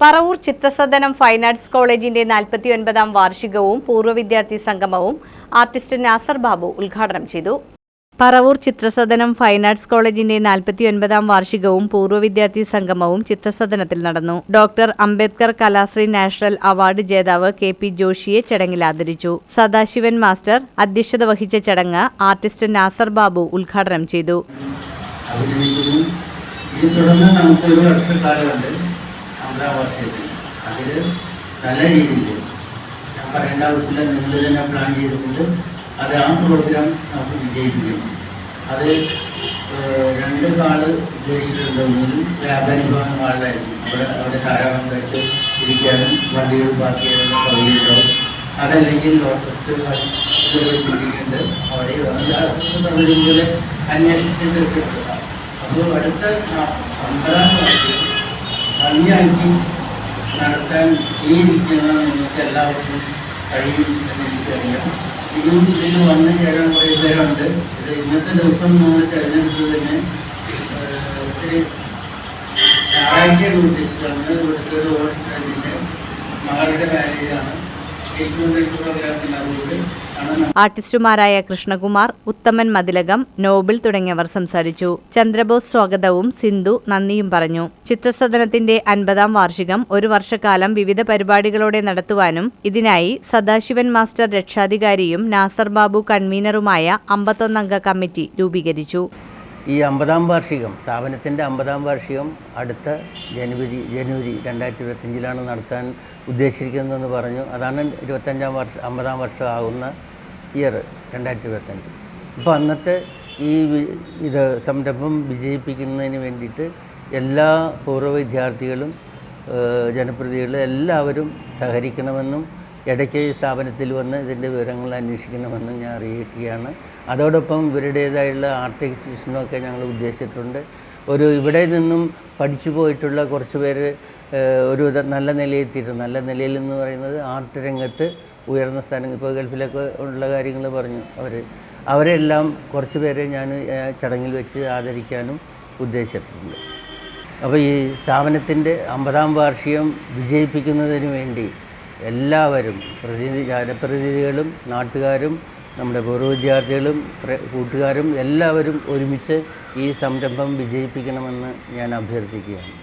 Paravur Chithrasadanam fine arts കോളേജിന്റെ നാൽപ്പത്തിയൊൻപതാം വാർഷികവും പൂർവ വിദ്യാർത്ഥി സംഗമവും ആർട്ടിസ്റ്റ് നാസർ ബാബു ഉദ്ഘാടനം ചെയ്തു. പറവൂർ ചിത്രസദനം ഫൈൻ ആർട്സ് കോളേജിന്റെ നാൽപ്പത്തിയൊൻപതാം വാർഷികവും പൂർവ വിദ്യാർത്ഥി സംഗമവും ചിത്രസദനത്തിൽ നടന്നു. Doctor Ambedkar Kalashree national award ജേതാവ് കെ പി ജോഷിയെ ചടങ്ങിൽ ആദരിച്ചു. സദാശിവൻ മാസ്റ്റർ അധ്യക്ഷത വഹിച്ച ചടങ്ങ് ആർട്ടിസ്റ്റ് നാസർ ബാബു ഉദ്ഘാടനം ചെയ്തു. തുടർന്ന് വർഷത്തിൽ അതിൽ നല്ല രീതിയിൽ ഞാൻ പറയേണ്ട ആവശ്യമില്ല. നിങ്ങൾ തന്നെ പ്ലാൻ ചെയ്തിട്ടുണ്ട് അത് ആ പ്രോഗ്രാം നമുക്ക് വിജയിപ്പിക്കും. അത് രണ്ട് നാൾ ഉദ്ദേശിച്ചിട്ടുണ്ട്. ഒന്നിലും വ്യാപാരി ഭവൻ അവിടെ അവിടെ ധാരാളം കഴിച്ച് ഇരിക്കാനും വണ്ടികൾ പാർക്ക് ചെയ്യാനും സൗകര്യമുണ്ടാവും അതല്ലെങ്കിൽ ലോട്ടസ് പിടിക്കുന്നുണ്ട് അവിടെ പോലെ അന്വേഷിച്ചിട്ട് കിട്ടുക അപ്പോൾ അടുത്ത പന്ത്രണ്ടാം വർഷം ഭംഗിയാക്കി നടത്താൻ ഈ ഇരിക്കുന്ന നിങ്ങൾക്ക് എല്ലാവർക്കും കഴിയും എന്ന് എനിക്കറിയാം. ഇതും ഇതിൽ വന്നു ചേരാൻ കുറേ പേരുണ്ട്. ഇത് ഇന്നത്തെ ദിവസം നമ്മൾ തിരഞ്ഞെടുത്തത് തന്നെ ഏഹ്, ഒത്തിരി ഞായറാഴ്ചയാണ് ഉദ്ദേശിച്ചത് ഇവിടുത്തെ ഒരു മകളുടെ മാരേജാണ് ഏറ്റവും കൂടുതൽ പ്രോഗ്രാമിൽ അതുകൊണ്ട് ആർട്ടിസ്റ്റുമാരായ കൃഷ്ണകുമാർ ഉത്തമൻ മതിലകം നോബിൾ തുടങ്ങിയവർ സംസാരിച്ചു. ചന്ദ്രബോസ് സ്വാഗതവും സിന്ധു നന്ദിയും പറഞ്ഞു. ചിത്രസദനത്തിന്റെ അൻപതാം വാർഷികം ഒരു വർഷക്കാലം വിവിധ പരിപാടികളോടെ നടത്തുവാനും ഇതിനായി സദാശിവൻ മാസ്റ്റർ രക്ഷാധികാരിയും നാസർ ബാബു കൺവീനറുമായ അമ്പത്തൊന്നംഗ കമ്മിറ്റി രൂപീകരിച്ചു. ഈ അമ്പതാം വാർഷികം സ്ഥാപനത്തിന്റെ അമ്പതാം വാർഷികം അടുത്ത ജനുവരി ജനുവരി രണ്ടായിരത്തി ഇരുപത്തഞ്ചിലാണ് നടത്താൻ ഉദ്ദേശിച്ചിരിക്കുന്നതെന്ന് പറഞ്ഞു. അതാണ് ഇരുപത്തഞ്ചാം വർഷം അമ്പതാം വർഷം ആകുന്ന ഇയർ രണ്ടായിരത്തി ഇരുപത്തഞ്ച് അപ്പോൾ അന്നത്തെ ഈ ഇത് സംരംഭം വിജയിപ്പിക്കുന്നതിന് വേണ്ടിയിട്ട് എല്ലാ പൂർവ വിദ്യാർത്ഥികളും ജനപ്രതിനിധികളും എല്ലാവരും സഹകരിക്കണമെന്നും ഇടയ്ക്ക് സ്ഥാപനത്തിൽ വന്ന് ഇതിന്റെ വിവരങ്ങൾ അന്വേഷിക്കണമെന്നും ഞാൻ അറിയിക്കുകയാണ്. അതോടൊപ്പം ഇവരുടേതായുള്ള ആർട്ട് എക്സിബിഷനൊക്കെ ഞങ്ങൾ ഉദ്ദേശിച്ചിട്ടുണ്ട്. ഒരു ഇവിടെ നിന്നും പഠിച്ചു പോയിട്ടുള്ള കുറച്ച് പേര് ഒരു നല്ല നിലയിലെത്തിയിട്ടുണ്ട്. നല്ല നിലയിൽ എന്ന് പറയുന്നത് ആർട്ട് രംഗത്ത് ഉയർന്ന സ്ഥാനങ്ങൾ ഇപ്പോൾ ഗൾഫിലൊക്കെ ഉള്ള കാര്യങ്ങൾ പറഞ്ഞു അവർ അവരെല്ലാം കുറച്ച് പേരെ ഞാൻ ചടങ്ങിൽ വെച്ച് ആദരിക്കാനും ഉദ്ദേശിച്ചിട്ടുണ്ട്. അപ്പോൾ ഈ സ്ഥാപനത്തിന്റെ അമ്പതാം വാർഷികം വിജയിപ്പിക്കുന്നതിന് വേണ്ടി എല്ലാവരും പ്രതിനിധി ജനപ്രതിനിധികളും നാട്ടുകാരും നമ്മുടെ പൂർവ വിദ്യാർത്ഥികളും കൂട്ടുകാരും എല്ലാവരും ഒരുമിച്ച് ഈ സംരംഭം വിജയിപ്പിക്കണമെന്ന് ഞാൻ അഭ്യർത്ഥിക്കുകയാണ്.